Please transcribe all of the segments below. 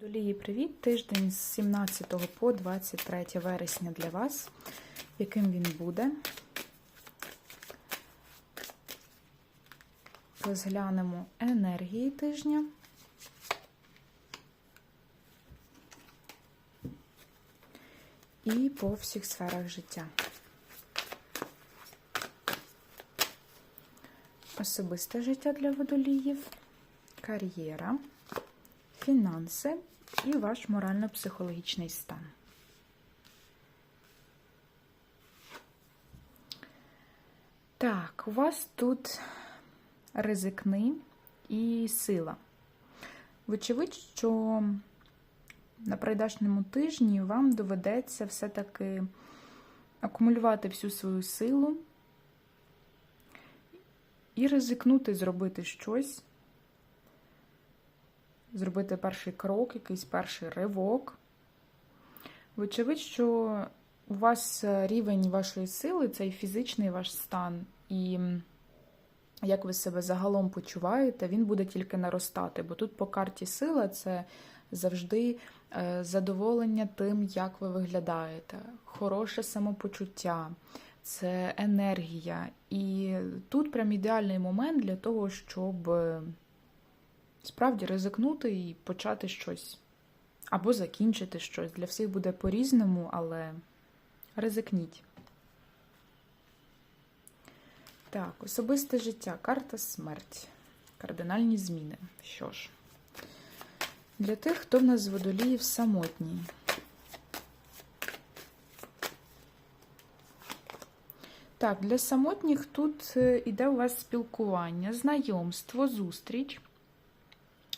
Долії, привіт! Тиждень з 17 по 23 вересня для вас. Яким він буде? Розглянемо енергії тижня. І по всіх сферах життя. Особисте життя для водоліїв, кар'єра фінанси і ваш морально-психологічний стан. Так, у вас тут ризикни і сила. Вочевидь, що на прийдашньому тижні вам доведеться все-таки акумулювати всю свою силу і ризикнути зробити щось, зробити перший крок, якийсь перший ривок. Вочевидь, що у вас рівень вашої сили це і фізичний ваш стан, і як ви себе загалом почуваєте, він буде тільки наростати. Бо тут по карті сила це завжди е, задоволення тим, як ви виглядаєте, хороше самопочуття, це енергія. І тут прям ідеальний момент для того, щоб справді ризикнути і почати щось. Або закінчити щось. Для всіх буде по-різному, але ризикніть. Так, особисте життя, карта смерть. Кардинальні зміни. Що ж, для тих, хто в нас з водоліїв самотній. Так, для самотніх тут іде у вас спілкування, знайомство, зустріч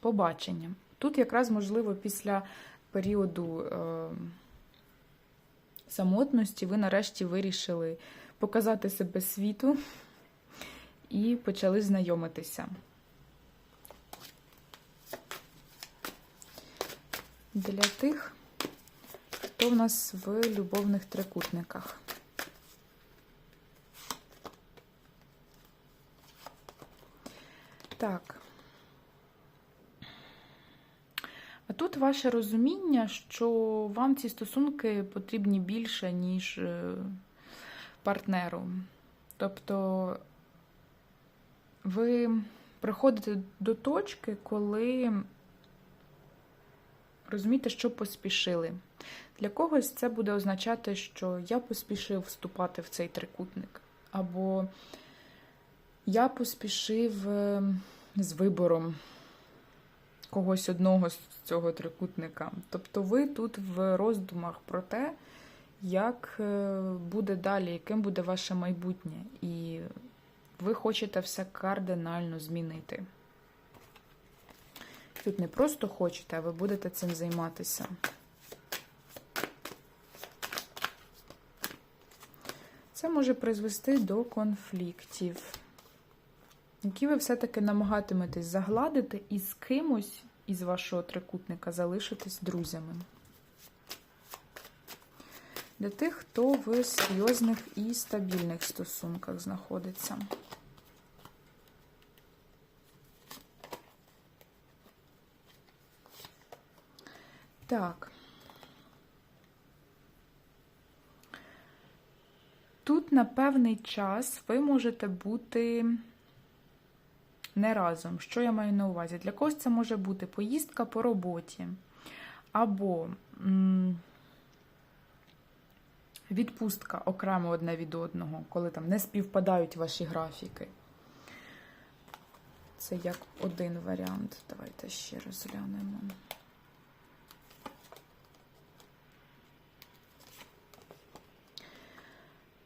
побачення. Тут якраз, можливо, після періоду е, самотності ви нарешті вирішили показати себе світу і почали знайомитися. Для тих, хто в нас в любовних трикутниках. Так. А тут ваше розуміння, що вам ці стосунки потрібні більше, ніж е, партнеру. Тобто ви приходите до точки, коли розумієте, що поспішили. Для когось це буде означати, що я поспішив вступати в цей трикутник. Або я поспішив е, з вибором когось одного з цього трикутника. Тобто ви тут в роздумах про те, як е, буде далі, яким буде ваше майбутнє. І ви хочете все кардинально змінити. Тут не просто хочете, а ви будете цим займатися. Це може призвести до конфліктів які ви все-таки намагатиметесь загладити і з кимось із вашого трикутника залишитись друзями. Для тих, хто в серйозних і стабільних стосунках знаходиться. Так. Тут на певний час ви можете бути не разом. Що я маю на увазі? Для когось це може бути поїздка по роботі, або відпустка окремо одне від одного, коли там не співпадають ваші графіки. Це як один варіант. Давайте ще розглянемо.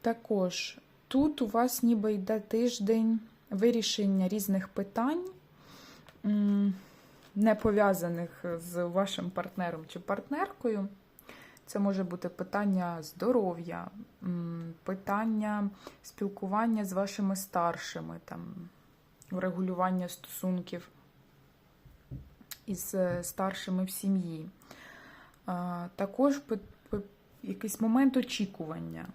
Також тут у вас ніби йде тиждень вирішення різних питань, не пов'язаних з вашим партнером чи партнеркою. Це може бути питання здоров'я, питання спілкування з вашими старшими, там, регулювання стосунків із е, старшими в сім'ї. Також якийсь момент очікування.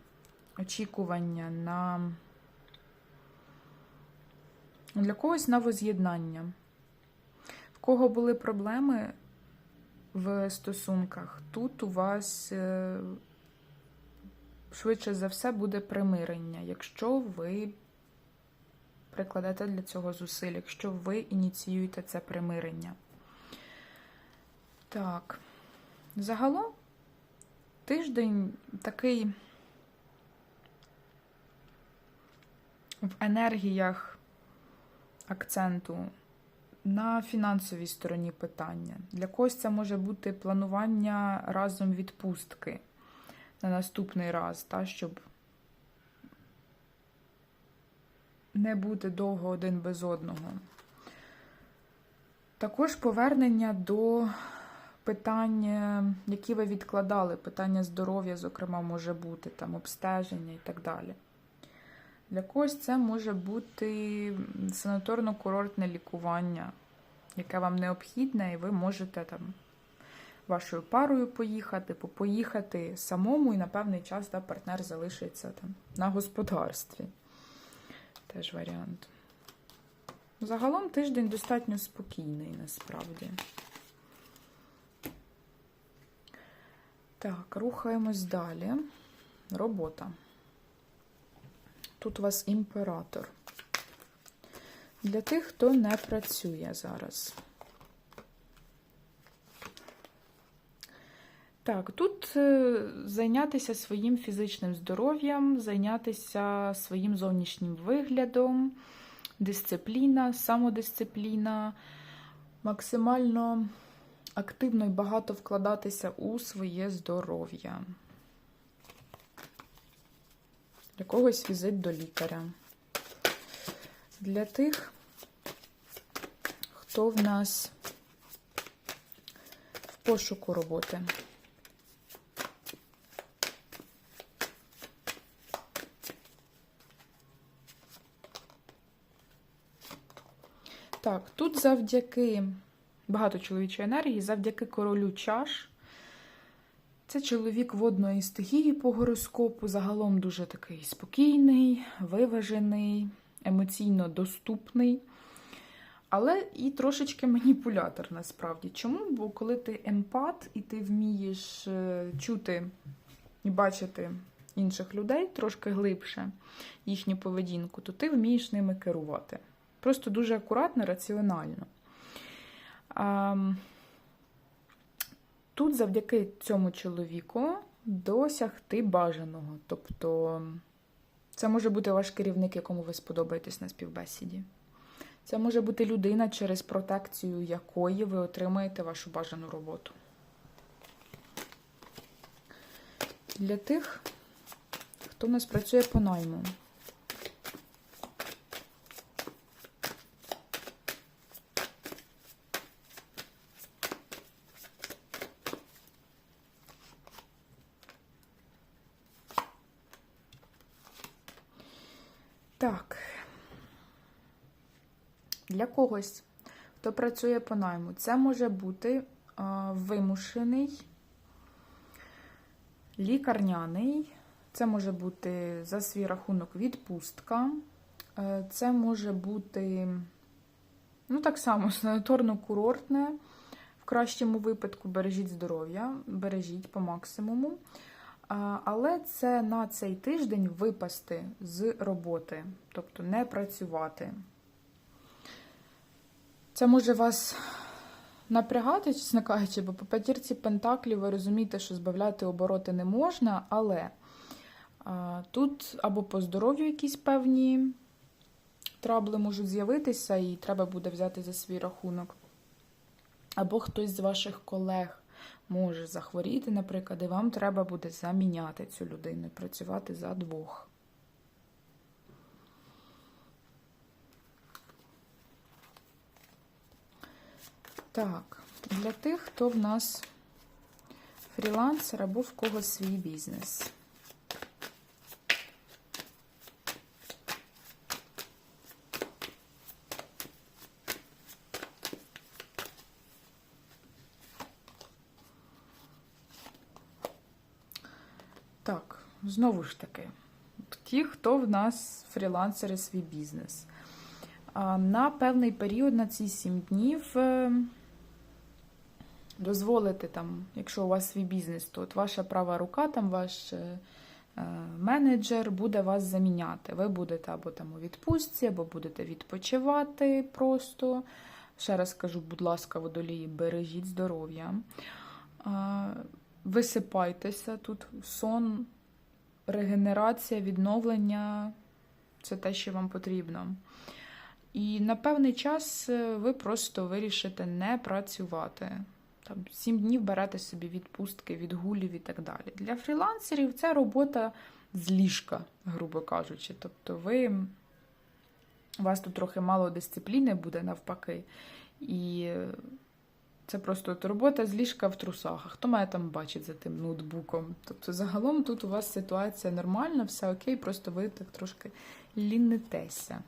Очікування на для когось на воз'єднання. В кого були проблеми в стосунках. Тут у вас е, швидше за все буде примирення, якщо ви прикладете для цього зусиль, якщо ви ініціюєте це примирення. Так, загалом тиждень такий в енергіях акценту на фінансовій стороні питання. Для когось це може бути планування разом відпустки на наступний раз, та, щоб не бути довго один без одного. Також повернення до питань, які ви відкладали, питання здоров'я, зокрема, може бути, там обстеження і так далі. Для когось це може бути санаторно-курортне лікування, яке вам необхідне, і ви можете там вашою парою поїхати, поїхати самому, і на певний час да, партнер залишиться там на господарстві. Теж варіант. Загалом тиждень достатньо спокійний, насправді. Так, рухаємось далі. Робота. Тут у вас імператор. Для тих, хто не працює зараз. Так, тут е, зайнятися своїм фізичним здоров'ям, зайнятися своїм зовнішнім виглядом, дисципліна, самодисципліна, максимально активно і багато вкладатися у своє здоров'я. Для когось візит до лікаря. Для тих, хто в нас в пошуку роботи. Так, тут завдяки багато чоловічої енергії, завдяки королю чаш. Це чоловік водної стихії по гороскопу, загалом дуже такий спокійний, виважений, емоційно доступний, але і трошечки маніпулятор насправді. Чому? Бо коли ти емпат і ти вмієш е, чути і бачити інших людей трошки глибше їхню поведінку, то ти вмієш ними керувати. Просто дуже акуратно, раціонально. Тут завдяки цьому чоловіку досягти бажаного. Тобто це може бути ваш керівник, якому ви сподобаєтесь на співбесіді. Це може бути людина, через протекцію якої ви отримаєте вашу бажану роботу. Для тих, хто у нас працює по найму. Так, для когось, хто працює по найму, це може бути а, вимушений, лікарняний, це може бути за свій рахунок відпустка, е, це може бути, ну, так само, санаторно-курортне. В кращому випадку бережіть здоров'я, бережіть по максимуму. Але це на цей тиждень випасти з роботи, тобто не працювати. Це може вас напрягати, чесно кажучи, бо по п'ятірці Пентаклів ви розумієте, що збавляти обороти не можна, але тут або по здоров'ю якісь певні трабли можуть з'явитися, і треба буде взяти за свій рахунок. Або хтось з ваших колег може захворіти, наприклад, і вам треба буде заміняти цю людину працювати за двох. Так, для тих, хто в нас фрілансер або в когось свій бізнес. Так, знову ж таки, ті, хто в нас фрілансери свій бізнес. На певний період, на ці 7 днів, е, дозволити там, якщо у вас свій бізнес, то от ваша права рука, там ваш е, е, менеджер буде вас заміняти. Ви будете або там у відпустці, або будете відпочивати просто. Ще раз кажу, будь ласка, водолії, бережіть здоров'я. А, Висипайтеся тут сон, регенерація, відновлення це те, що вам потрібно. І на певний час е, ви просто вирішите не працювати. Там сім днів берете собі відпустки, відгулів і так далі. Для фрілансерів це робота з ліжка, грубо кажучи. Тобто ви, у вас тут трохи мало дисципліни буде навпаки. І це просто от робота з ліжка в трусах. А хто має там бачить за тим ноутбуком? Тобто, загалом тут у вас ситуація нормальна, все окей, просто ви так трошки лінитеся.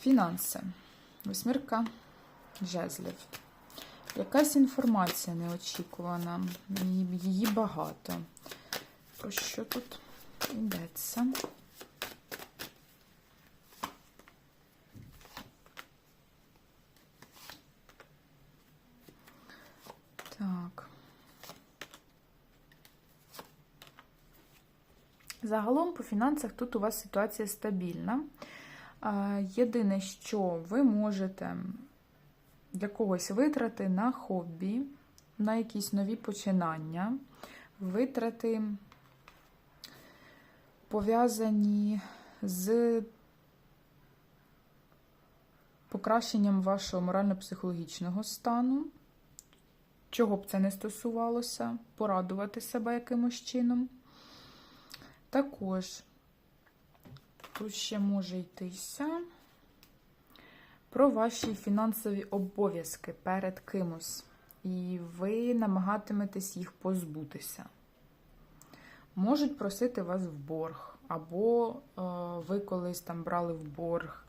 Фінанси. Восьмірка жезлів. Якась інформація неочікувана, Її- багато. Про що тут йдеться? Так. Загалом по фінансах тут у вас ситуація стабільна. Єдине, що ви можете для когось витрати на хобі, на якісь нові починання, витрати пов'язані з покращенням вашого морально-психологічного стану. Чого б це не стосувалося, порадувати себе якимось чином. Також тут ще може йтися про ваші фінансові обов'язки перед кимось. І ви намагатиметесь їх позбутися. Можуть просити вас в борг, або е, ви колись там брали в борг,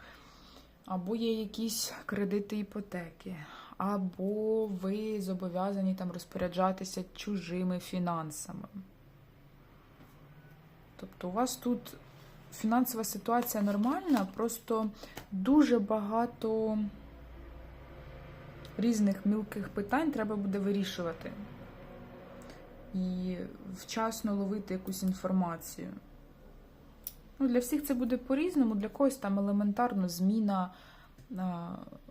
або є якісь кредити іпотеки, або ви зобов'язані там розпоряджатися чужими фінансами. Тобто у вас тут фінансова ситуація нормальна, просто дуже багато різних мілких питань треба буде вирішувати. І вчасно ловити якусь інформацію. Ну, Для всіх це буде по-різному, для когось там елементарно зміна.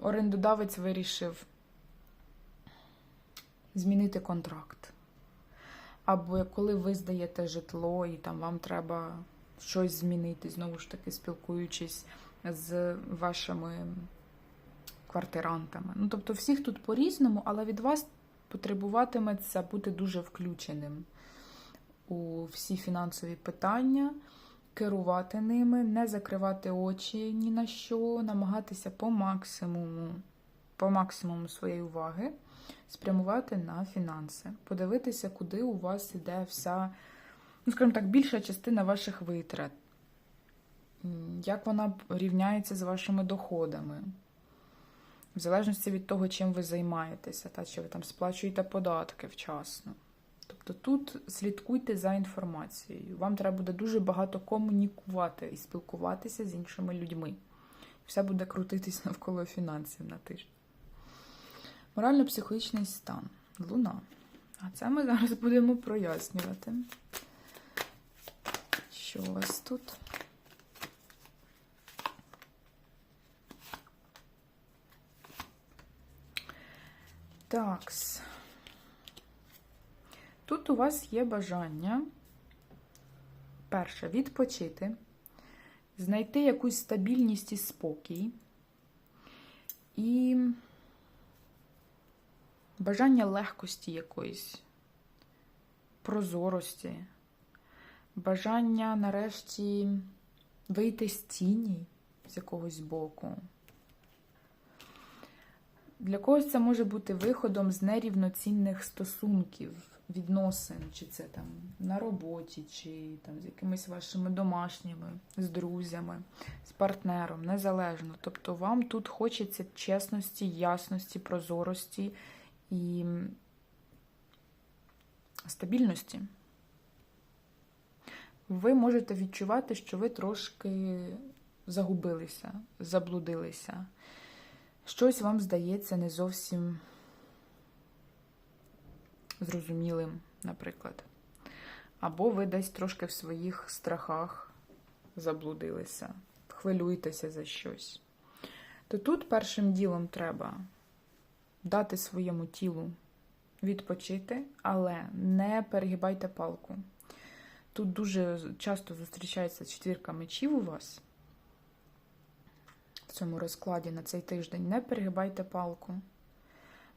Орендодавець вирішив змінити контракт. Або коли ви здаєте житло і там вам треба щось змінити, знову ж таки, спілкуючись з вашими квартирантами. Ну, тобто, всіх тут по-різному, але від вас потребуватиметься бути дуже включеним у всі фінансові питання, керувати ними, не закривати очі ні на що, намагатися по максимуму, по максимуму своєї уваги спрямувати на фінанси, подивитися, куди у вас іде вся, ну, скажімо так, більша частина ваших витрат, як вона рівняється з вашими доходами. В залежності від того, чим ви займаєтеся, та чи ви там сплачуєте податки вчасно. Тобто тут слідкуйте за інформацією. Вам треба буде дуже багато комунікувати і спілкуватися з іншими людьми. Все буде крутитись навколо фінансів на тиждень. Морально-психологічний стан. Луна. А це ми зараз будемо прояснювати. Що у вас тут? Такс. Тут у вас є бажання, перше, відпочити, знайти якусь стабільність і спокій. І бажання легкості якоїсь, прозорості, бажання нарешті вийти з тіні з якогось боку. Для когось це може бути виходом з нерівноцінних стосунків, відносин, чи це там на роботі, чи там з якимись вашими домашніми, з друзями, з партнером, незалежно. Тобто вам тут хочеться чесності, ясності, прозорості і стабільності. Ви можете відчувати, що ви трошки загубилися, заблудилися. Щось вам здається не зовсім зрозумілим, наприклад. Або ви десь трошки в своїх страхах заблудилися, хвилюєтеся за щось. То тут першим ділом треба дати своєму тілу відпочити, але не перегибайте палку. Тут дуже часто зустрічається четвірка мечів у вас. В цьому розкладі на цей тиждень не перегибайте палку.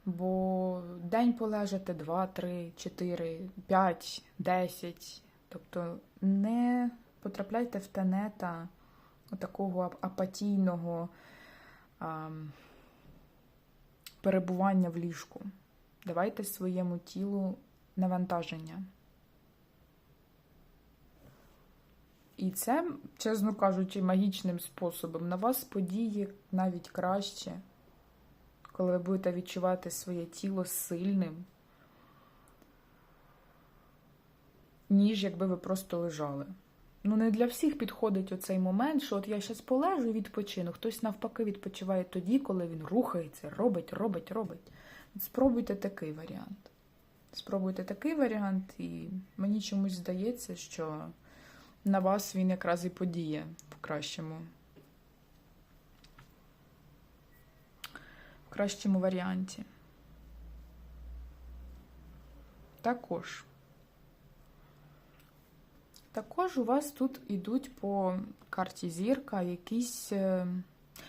Бо день полежати 2, 3, 4, 5, 10. Тобто не потрапляйте в тенета такого апатійного а, перебування в ліжку. Давайте своєму тілу навантаження. І це, чесно кажучи, магічним способом на вас подіє навіть краще, коли ви будете відчувати своє тіло сильним, ніж якби ви просто лежали. Ну, не для всіх підходить оцей момент, що от я зараз полежу і відпочину. Хтось навпаки відпочиває тоді, коли він рухається, робить, робить, робить. Спробуйте такий варіант. Спробуйте такий варіант, і мені чомусь здається, що на вас він якраз і подіє в кращому. В кращому варіанті. Також. Також у вас тут йдуть по карті зірка якісь е,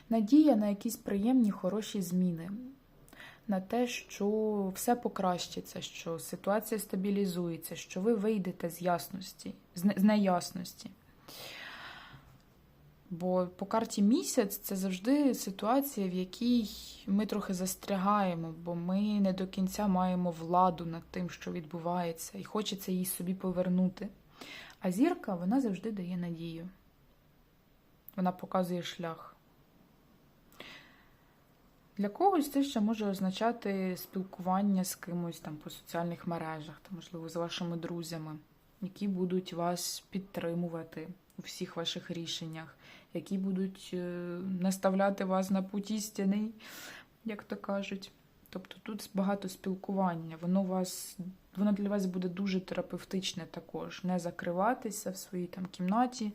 надія на якісь приємні, хороші зміни. На те, що все покращиться, що ситуація стабілізується, що ви вийдете з ясності, з неясності. Бо по карті місяць це завжди ситуація, в якій ми трохи застрягаємо, бо ми не до кінця маємо владу над тим, що відбувається, і хочеться її собі повернути. А зірка вона завжди дає надію. Вона показує шлях. Для когось це ще може означати спілкування з кимось там по соціальних мережах, там, можливо, з вашими друзями, які будуть вас підтримувати у всіх ваших рішеннях, які будуть е, наставляти вас на путь істини, як то кажуть. Тобто тут багато спілкування, воно вас, воно для вас буде дуже терапевтичне також. Не закриватися в своїй там кімнаті,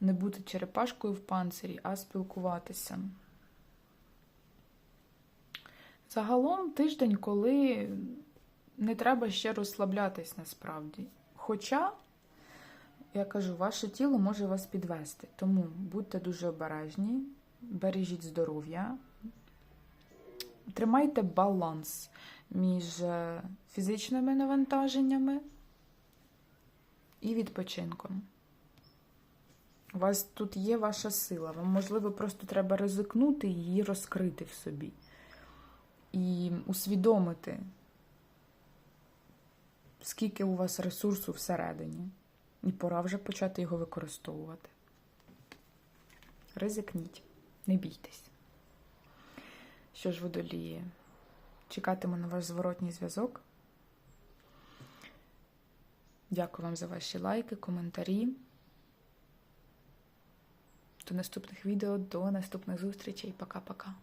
не бути черепашкою в панцирі, а спілкуватися. Загалом тиждень, коли не треба ще розслаблятись насправді. Хоча, я кажу, ваше тіло може вас підвести. Тому будьте дуже обережні, бережіть здоров'я, тримайте баланс між е, фізичними навантаженнями і відпочинком. У вас тут є ваша сила. Вам, можливо, просто треба ризикнути і її розкрити в собі і усвідомити, скільки у вас ресурсу всередині, і пора вже почати його використовувати. Ризикніть, не бійтесь. Що ж, водоліє, чекатиму на ваш зворотній зв'язок. Дякую вам за ваші лайки, коментарі. До наступних відео, до наступних зустрічей. Пока-пока.